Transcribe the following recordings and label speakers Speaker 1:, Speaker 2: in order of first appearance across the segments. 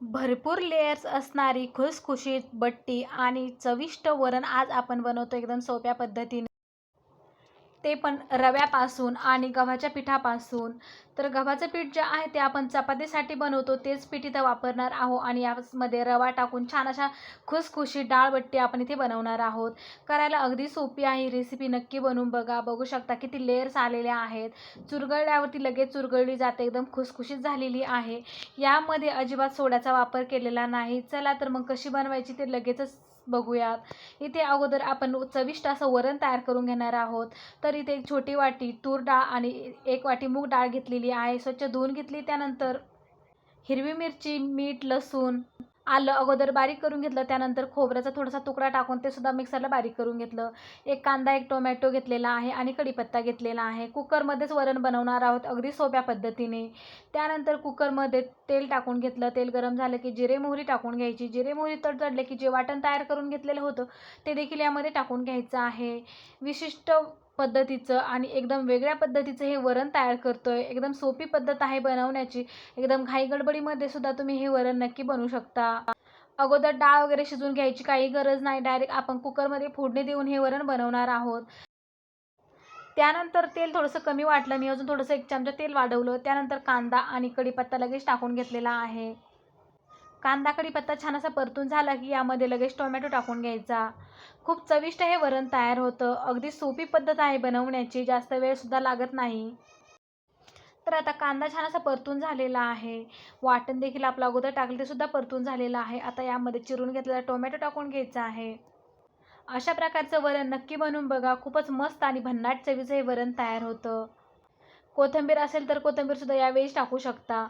Speaker 1: भरपूर लेयर्स असणारी खुसखुशीत बट्टी आणि चविष्ट वरण आज आपण बनवतो एकदम सोप्या पद्धतीने. ते पण रव्यापासून आणि गव्हाच्या पिठापासून. तर गव्हाचं पीठ जे आहे ते आपण चपातीसाठी बनवतो तेच पीठ इथं वापरणार आहोत आणि यामध्ये रवा टाकून छान अशा खुसखुशी डाळबट्टी आपण इथे बनवणार आहोत. करायला अगदी सोपी आहे रेसिपी नक्की बनवून बघा. बघू शकता किती लेअर्स आलेल्या आहेत. चुरगळल्यावरती लगेच चुरगळली जाते एकदम खुसखुशीत झालेली आहे. यामध्ये अजिबात सोड्याचा वापर केलेला नाही. चला तर मग कशी बनवायची ते लगेचच बघूयात. इथे अगोदर आपण चविष्ट असं वरण तयार करून घेणार आहोत. तर इथे एक छोटी वाटी तूर डाळ आणि एक वाटी मूग डाळ घेतलेली आहे. स्वच्छ धुवून घेतली. त्यानंतर हिरवी मिरची मीठ लसूण आलं अगोदर बारीक करून घेतलं त्यानंतर खोबऱ्याचा थोडासा तुकडा टाकून ते सुद्धा मिक्सरला बारीक करून घेतलं. एक कांदा एक टोमॅटो घेतलेला आहे आणि कढीपत्ता घेतलेला आहे. कुकरमध्येच वरण बनवणार आहोत अगदी सोप्या पद्धतीने. त्यानंतर कुकरमध्ये तेल टाकून घेतलं. तेल गरम झालं की जिरे मोहरी टाकून घ्यायची. जिरे मोहरी तडतडले की जे वाटण तयार करून घेतलेलं होतं ते देखील यामध्ये टाकून घ्यायचं आहे. विशिष्ट पद्धतीचं आणि एकदम वेगळ्या पद्धतीचं हे वरण तयार करतो आहे एकदम सोपी पद्धत आहे बनवण्याची. एकदम घाई गडबडीमध्ये सुद्धा तुम्ही हे वरण नक्की बनवू शकता. अगोदर डाळ वगैरे शिजवून घ्यायची काही गरज नाही. डायरेक्ट आपण कुकरमध्ये फोडणी देऊन हे वरण बनवणार आहोत. त्यानंतर तेल थोडंसं कमी वाटलं. मी अजून थोडंसं एक चमचा तेल वाढवलं. त्यानंतर कांदा आणि कढीपत्ता लगेच टाकून घेतलेला आहे. कांदा कढीपत्ता छान असा परतून झाला की यामध्ये लगेच टोमॅटो टाकून घ्यायचा. खूप चविष्ट हे वरण तयार होतं. अगदी सोपी पद्धत आहे बनवण्याची जास्त वेळसुद्धा लागत नाही. तर आता कांदा छान असा परतून झालेला आहे. वाटण देखील आपलं अगोदर टाकलं तेसुद्धा परतून झालेलं आहे. आता यामध्ये चिरून घेतलेला टोमॅटो टाकून घ्यायचा आहे. अशा प्रकारचं वरण नक्की बनवून बघा. खूपच मस्त आणि भन्नाट चवीचं हे वरण तयार होतं. कोथिंबीर असेल तर कोथिंबीरसुद्धा यावेळीच टाकू शकता.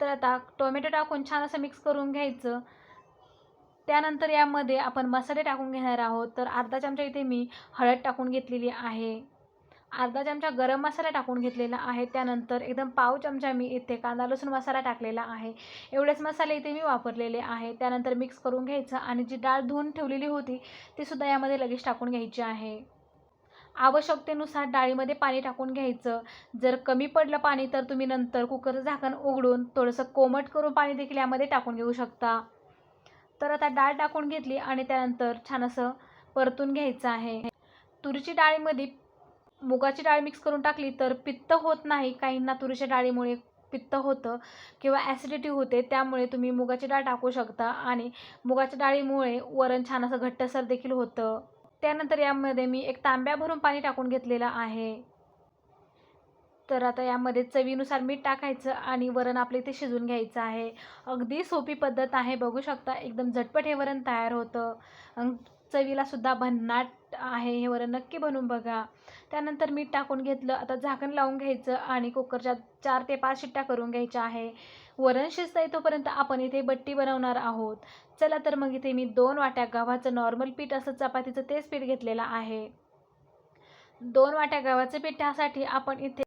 Speaker 1: तर आता टोमॅटो टाकून छान असं मिक्स करून घ्यायचं. त्यानंतर यामध्ये आपण मसाले टाकून घेणार आहोत. तर अर्धा चमचा इथे मी हळद टाकून घेतलेली आहे. अर्धा चमचा गरम मसाला टाकून घेतलेला आहे. त्यानंतर एकदम पाव चमचा मी इथे कांदा लसूण मसाला टाकलेला आहे. एवढेच मसाले इथे मी वापरलेले आहे. त्यानंतर मिक्स करून घ्यायचं आणि जी डाळ धुवून ठेवलेली होती ती सुद्धा यामध्ये लगेच टाकून घ्यायची आहे. आवश्यकतेनुसार डाळीमध्ये पाणी टाकून घ्यायचं. जर कमी पडलं पाणी तर तुम्ही नंतर कुकरचं झाकण उघडून थोडंसं कोमट करून पाणी देखील यामध्ये टाकून घेऊ शकता. तर आता डाळ टाकून घेतली आणि त्यानंतर छान असं परतून घ्यायचं आहे. तुरीची डाळीमध्ये मुगाची डाळ मिक्स करून टाकली तर पित्त होत नाही. काहींना तुरीच्या डाळीमुळे पित्त होतं किंवा ॲसिडिटी होते त्यामुळे तुम्ही मुगाची डाळ टाकू शकता आणि मुगाच्या डाळीमुळे वरण छान असं घट्टसर देखील होतं. त्यानंतर यामध्ये मी एक तांब्या भरून पाणी टाकून घेतलेलं आहे. तर आता यामध्ये चवीनुसार मीठ टाकायचं आणि वरण आपलं इथे शिजून घ्यायचं आहे. अगदी सोपी पद्धत आहे. बघू शकता एकदम झटपट हे वरण तयार होतं. चवीलासुद्धा भन्नाट आहे. हे वरण नक्की बनवून बघा. त्यानंतर मीठ टाकून घेतलं. आता झाकण लावून घ्यायचं आणि कुकरच्या चार ते पाच शिट्ट्या करून घ्यायच्या आहे. वरण शिजता येतोपर्यंत आपण इथे बट्टी बनवणार आहोत. चला तर मग इथे मी दोन वाट्या गव्हाचं नॉर्मल पीठ असं चपातीचं तेच पीठ घेतलेलं आहे. दोन वाट्या गव्हाचं पिठासाठी आपण इथे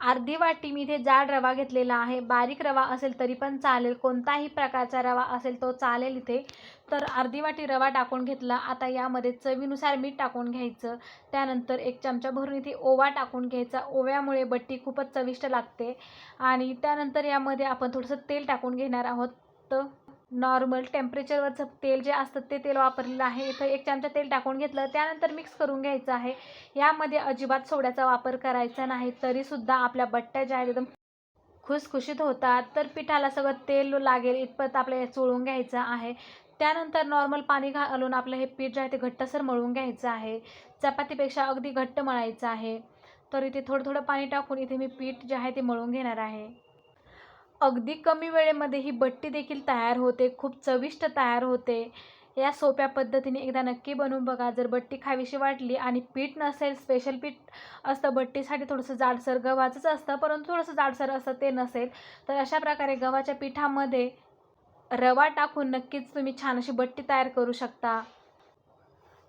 Speaker 1: अर्धी वाटी मी इथे जाड रवा घेतलेला आहे. बारीक रवा असेल तरी पण चालेल. कोणताही प्रकारचा रवा असेल तो चालेल इथे. तर अर्धी वाटी रवा टाकून घेतला. आता यामध्ये चवीनुसार मीठ टाकून घ्यायचं. त्यानंतर एक चमचा भरून इथे ओवा टाकून घ्यायचा. ओव्यामुळे बट्टी खूपच चविष्ट लागते. आणि त्यानंतर यामध्ये आपण थोडंसं तेल टाकून घेणार आहोत. तर नॉर्मल टेम्परेचरवरचं तेल जे असतं ते तेल वापरलेलं आहे. इथं एक चमचा तेल टाकून घेतलं त्यानंतर मिक्स करून घ्यायचं आहे. यामध्ये अजिबात सोड्याचा वापर करायचा नाही तरीसुद्धा आपल्या बट्ट्या ज्या आहेत एकदम खुसखुशीत होतात. तर पिठाला सगळं तेल लागेल इतपत आपल्याला चोळून घ्यायचं आहे. त्यानंतर नॉर्मल पाणी घालून आपलं हे पीठ जे आहे ते घट्टसर मळून घ्यायचं आहे. चपातीपेक्षा अगदी घट्ट मळायचं आहे. तर इथे थोडं थोडं पाणी टाकून इथे मी पीठ जे आहे ते मळून घेणार आहे. अगदी कमी वेळेमध्ये ही बट्टी देखील तयार होते खूप चविष्ट तयार होते. या सोप्या पद्धतीने एकदा नक्की बनवून बघा. जर बट्टी खावीशी वाटली आणि पीठ नसेल स्पेशल पीठ असतं बट्टीसाठी थोडंसं जाडसर गव्हाचंच असतं परंतु थोडंसं जाडसर असतं ते नसेल तर अशा प्रकारे गव्हाच्या पिठामध्ये रवा टाकून नक्कीच तुम्ही छान अशी बट्टी तयार करू शकता.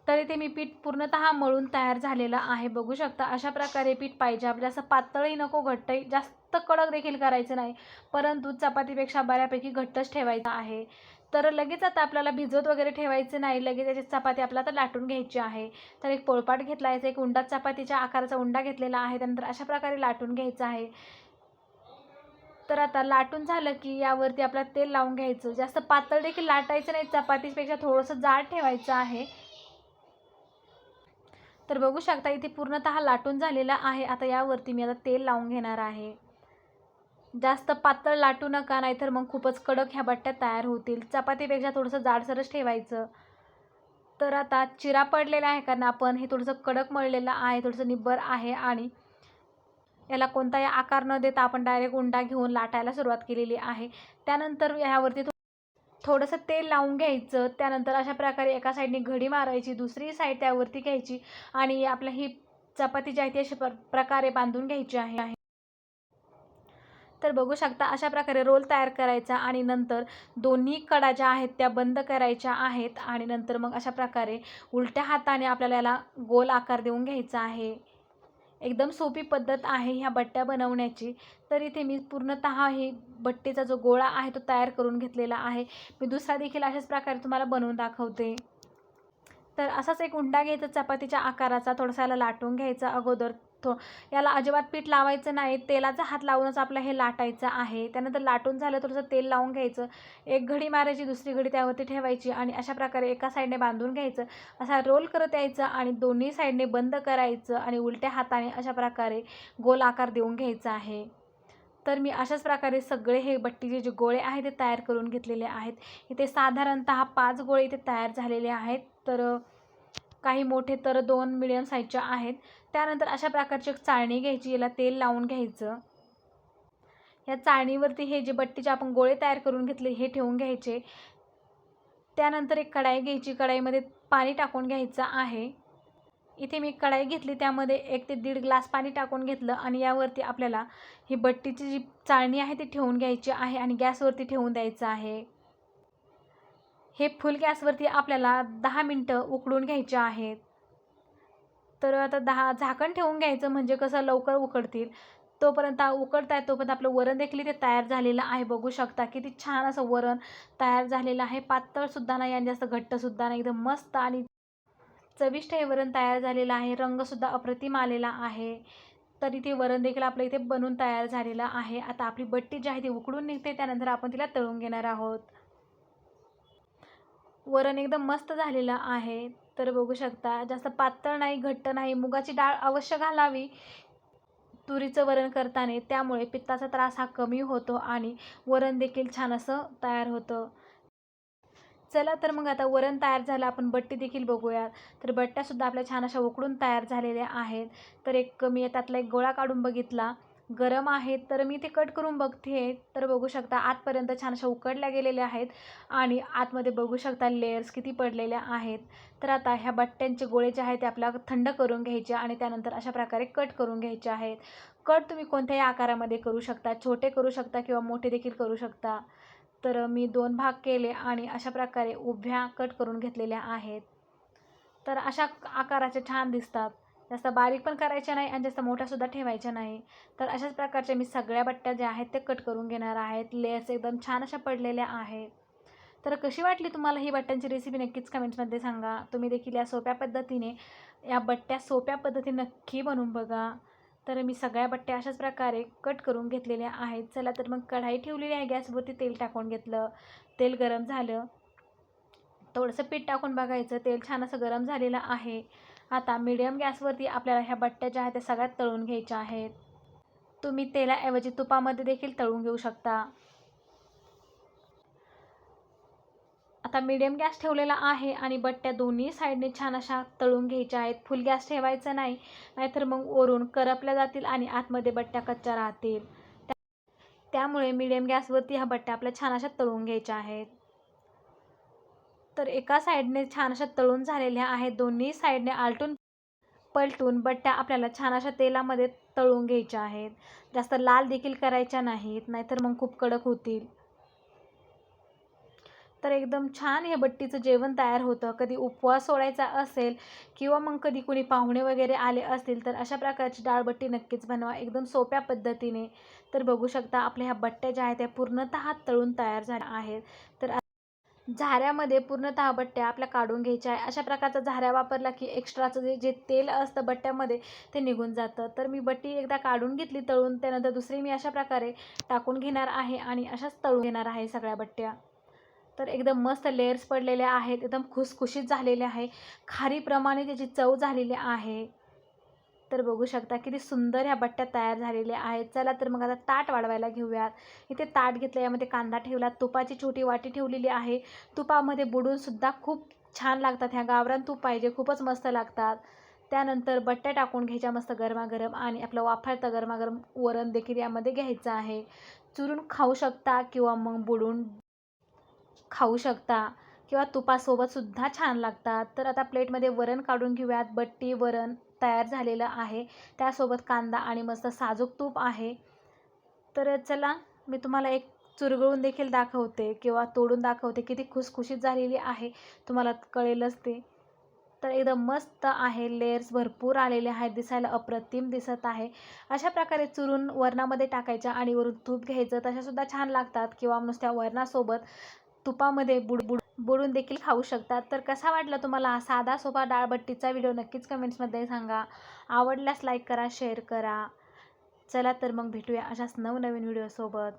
Speaker 1: तर इथे मी पीठ पूर्णतः मळून तयार झालेलं आहे. बघू शकता अशा प्रकारे पीठ पाहिजे. आपल्या असं पातळही नको घट्टही. जास्त कडक देखील करायचं नाही. परंतु चपातीपेक्षा बऱ्यापैकी घट्टच ठेवायचं आहे. तर लगेच आता आपल्याला भिजवत वगैरे ठेवायचं नाही. लगेच त्याची चपाती आपल्याला आता लाटून घ्यायची आहे. तर एक पोळपाट घेतला एक उंडा चपातीच्या आकाराचा उंडा घेतलेला आहे. त्यानंतर अशा प्रकारे लाटून घ्यायचा आहे. तर आता लाटून झालं की यावरती आपल्याला तेल लावून घ्यायचं. जास्त पातळ देखील लाटायचं नाही. चपातीपेक्षा थोडंसं जाड ठेवायचं आहे. तर बघू शकता इथे पूर्णतः लाटून झालेला आहे. आता यावरती मी आता तेल लावून घेणार आहे. जास्त पातळ लाटू नका नाहीतर मग खूपच कडक ह्या बट्ट्या तयार होतील. चपातीपेक्षा थोडंसं जाडसरच ठेवायचं. तर आता चिरा पडलेला आहे कारण आपण हे थोडंसं कडक मळलेलं आहे थोडंसं निब्बर आहे आणि याला कोणताही आकार न देता आपण डायरेक्ट उंडा घेऊन लाटायला सुरुवात केलेली आहे. त्यानंतर ह्यावरती थोडंसं तेल लावून घ्यायचं त्यानंतर अशा प्रकारे एका साईडने घडी मारायची दुसरी साईड त्यावरती घ्यायची आणि आपल्या ही चपाती जी आहे ती अशा प्र प्रकारे बांधून घ्यायची आहे. तर बघू शकता अशा प्रकारे रोल तयार करायचा आणि नंतर दोन्ही कडा ज्या आहेत त्या बंद करायच्या आहेत आणि नंतर मग अशा प्रकारे उलट्या हाताने आपल्याला याला गोल आकार देऊन घ्यायचा आहे. एकदम सोपी पद्धत आहे ह्या बट्ट्या बनवण्याची. तर इथे मी पूर्णतः ही बट्टीचा जो गोळा आहे तो तयार करून घेतलेला आहे. मी दुसरा देखील अशाच प्रकारे तुम्हाला बनवून दाखवते. तर असाच एक उंडा घ्यायचा चपातीच्या आकाराचा थोडासा याला लाटून घ्यायचा अगोदर. थो याला अजिबात पीठ लावायचं नाही तेलाचा हात लावूनच आपलं हे लाटायचं आहे. त्यानंतर लाटून झालं थोडंसं तेल लावून घ्यायचं. एक घडी मारायची दुसरी घडी त्यावरती ठेवायची आणि अशा प्रकारे एका साईडने बांधून घ्यायचं. असा रोल करत यायचं आणि दोन्ही साईडने बंद करायचं आणि उलट्या हाताने अशा प्रकारे गोल आकार देऊन घ्यायचा आहे. तर मी अशाच प्रकारे सगळे हे बट्टीचे जे गोळे आहेत ते तयार करून घेतलेले आहेत. इथे साधारणतः पाच गोळे इथे तयार झालेले आहेत. तर काही मोठे तर दोन मिडियम साईजच्या आहेत. त्यानंतर अशा प्रकारची एक चाळणी घ्यायची याला तेल लावून घ्यायचं. या चाळणीवरती हे जे बट्टीचे आपण गोळे तयार करून घेतले हे ठेवून घ्यायचे. त्यानंतर एक कढाई घ्यायची. कढाईमध्ये पाणी टाकून घ्यायचं आहे. इथे मी कढाई घेतली त्यामध्ये एक ते दीड ग्लास पाणी टाकून घेतलं आणि यावरती आपल्याला ही बट्टीची जी चाळणी आहे ती ठेवून घ्यायची आहे आणि गॅसवरती ठेवून द्यायचं आहे. हे फुल गॅसवरती आपल्याला दहा मिनटं उकळून घ्यायचे आहेत. तर आता दहा झाकण ठेवून घ्यायचं म्हणजे कसं लवकर उकडतील. तोपर्यंत उकडत आहे तोपर्यंत आपलं वरण देखील ते तयार झालेलं आहे. बघू शकता किती छान असं वरण तयार झालेलं आहे. पातळसुद्धा नाही आणि जास्त घट्टसुद्धा नाही. एकदम मस्त आणि चविष्ट हे वरण तयार झालेलं आहे. रंगसुद्धा अप्रतिम आलेला आहे. तर इथे वरण देखील आपलं इथे बनून तयार झालेलं आहे. आता आपली बट्टी जी आहे ती उकडून निघते. त्यानंतर आपण तिला तळून घेणार आहोत. वरण एकदम मस्त झालेलं आहे. तर बघू शकता जास्त पातळ नाही घट्ट नाही. मुगाची डाळ अवश्य घालावी. तुरीचं वरण करताना त्यामुळे पित्ताचा त्रास हा कमी होतो आणि वरण देखील छान असं तयार होतं. चला तर मग आता वरण तयार झालं आपण बट्टी देखील बघूयात. तर बट्ट्यासुद्धा आपल्या छान अशा उकडून तयार झालेल्या आहेत. तर एक मी त्यातला एक गोळा काढून बघितला. गरम आहेत तर मी ते कट करून बघते. तर बघू शकता आतपर्यंत छान अशा उकडल्या गेलेल्या आहेत आणि आतमध्ये बघू शकता लेयर्स किती पडलेल्या आहेत. तर आता ह्या बट्ट्यांचे गोळे जे आहेत ते आपल्याला थंड करून घ्यायचे आणि त्यानंतर अशा प्रकारे कट करून घ्यायचे आहेत. कट तुम्ही कोणत्याही आकारामध्ये करू शकता छोटे करू शकता किंवा मोठे देखील करू शकता. तर मी दोन भाग केले आणि अशा प्रकारे उभ्या कट करून घेतलेल्या आहेत. तर अशा आकाराचे छान दिसतात. जास्त बारीक पण करायच्या नाही आणि जास्त मोठ्यासुद्धा ठेवायच्या नाही. तर अशाच प्रकारच्या मी सगळ्या बट्ट्या ज्या आहेत ते कट करून घेणार आहेत लेस एकदम छान अशा पडलेल्या आहेत. तर कशी वाटली तुम्हाला ही बट्ट्यांची रेसिपी नक्कीच कमेंट्समध्ये सांगा. तुम्ही देखील या सोप्या पद्धतीने या बट्ट्या सोप्या पद्धतीने नक्की बनवून बघा. तर मी सगळ्या बट्ट्या अशाच प्रकारे कट करून घेतलेल्या आहेत. चला तर मग कढाई ठेवलेली आहे गॅसवरती तेल टाकून घेतलं. तेल गरम झालं. थोडंसं पीठ टाकून बघायचं. तेल छान असं गरम झालेलं आहे. आता मीडियम गॅसवरती आपल्याला ह्या बट्ट्या ज्या आहेत त्या सगळ्यात तळून घ्यायच्या आहेत. तुम्ही तेलाऐवजी तुपामध्ये देखील तळून घेऊ शकता. आता मीडियम गॅस ठेवलेला आहे आणि बट्ट्या दोन्ही साईडने छान अशा तळून घ्यायच्या आहेत. फुल गॅस ठेवायचा नाही नाहीतर मग वरून करपल्या जातील आणि आतमध्ये बट्ट्या कच्च्या राहतील. त्यामुळे मीडियम गॅसवरती ह्या बट्ट्या आपल्या छान अशा तळून घ्यायच्या आहेत. तर एका साईडने छान अशा तळून झालेल्या आहेत. दोन्ही साईडने आलटून पलटून बट्ट्या आपल्याला छान अशा तेलामध्ये तळून घ्यायच्या आहेत. जास्त लाल देखील करायच्या नाहीत नाहीतर मग खूप कडक होतील. तर एकदम छान हे बट्टीचं जेवण तयार होतं. कधी उपवास सोडायचा असेल किंवा मग कधी कुणी पाहुणे वगैरे आले असतील तर अशा प्रकारची डाळबट्टी नक्कीच बनवा. एकदम सोप्या पद्धतीने. तर बघू शकता आपल्या ह्या बट्ट्या ज्या आहेत त्या पूर्णतः तळून तयार झाल्या आहेत. तर झाऱ्यामध्ये पूर्णतः बट्ट्या आपल्या काढून घ्यायच्या आहे. अशा प्रकारचा झाऱ्या वापरला की एक्स्ट्राचं जे जे तेल असतं बट्ट्यामध्ये ते निघून जातं. तर मी बट्टी एकदा काढून घेतली तळून. त्यानंतर दुसरी मी अशा प्रकारे टाकून घेणार आहे आणि अशाच तळून घेणार आहे सगळ्या बट्ट्या. तर एकदम मस्त लेयर्स पडलेले आहेत एकदम खुसखुशीत झालेले आहे. खारीप्रमाणे त्याची चव झालेली आहे. तर बघू शकता किती सुंदर ह्या बट्ट्या तयार झालेल्या आहेत. चला तर मग आता ताट वाढवायला घेऊयात. इथे ताट घेतलं यामध्ये कांदा ठेवला तुपाची छोटी वाटी ठेवलेली आहे. तुपामध्ये बुडूनसुद्धा खूप छान लागतात ह्या गावरान तूप पाहिजे खूपच मस्त लागतात. त्यानंतर बट्ट्या टाकून घ्यायच्या मस्त गरमागरम आणि आपलं वाफाळतं गरमागरम वरण देखील यामध्ये घ्यायचं आहे. चुरून खाऊ शकता किंवा मग बुडून खाऊ शकता किंवा तुपासोबतसुद्धा छान लागतात. तर आता प्लेटमध्ये वरण काढून घेऊयात. बट्टी वरण तयार झालेलं आहे. त्यासोबत कांदा आणि मस्त साजूक तूप आहे. तर चला मी तुम्हाला एक चुरगळून देखील दाखवते किंवा तोडून दाखवते. किती खुसखुशीत झालेली आहे. तुम्हाला कळेलच ते. तर एकदम मस्त आहे. लेयर्स भरपूर आलेले आहेत. दिसायला अप्रतिम दिसत आहे. अशा प्रकारे चुरून वरणामध्ये टाकायच्या आणि वरून तूप घ्यायचं. तशासुद्धा छान लागतात. किंवा नुसत्या वरणासोबत तुपामध्ये बुडबुड बुडून देखील खाऊ शकतात. तर कसा वाटला तुम्हाला हा साधा सोपा डाळबट्टीचा व्हिडिओ? नक्कीच कमेंट्समध्ये सांगा. आवडल्यास लाईक करा शेअर करा. चला तर मग भेटूया अशाच नवनवीन व्हिडिओसोबत.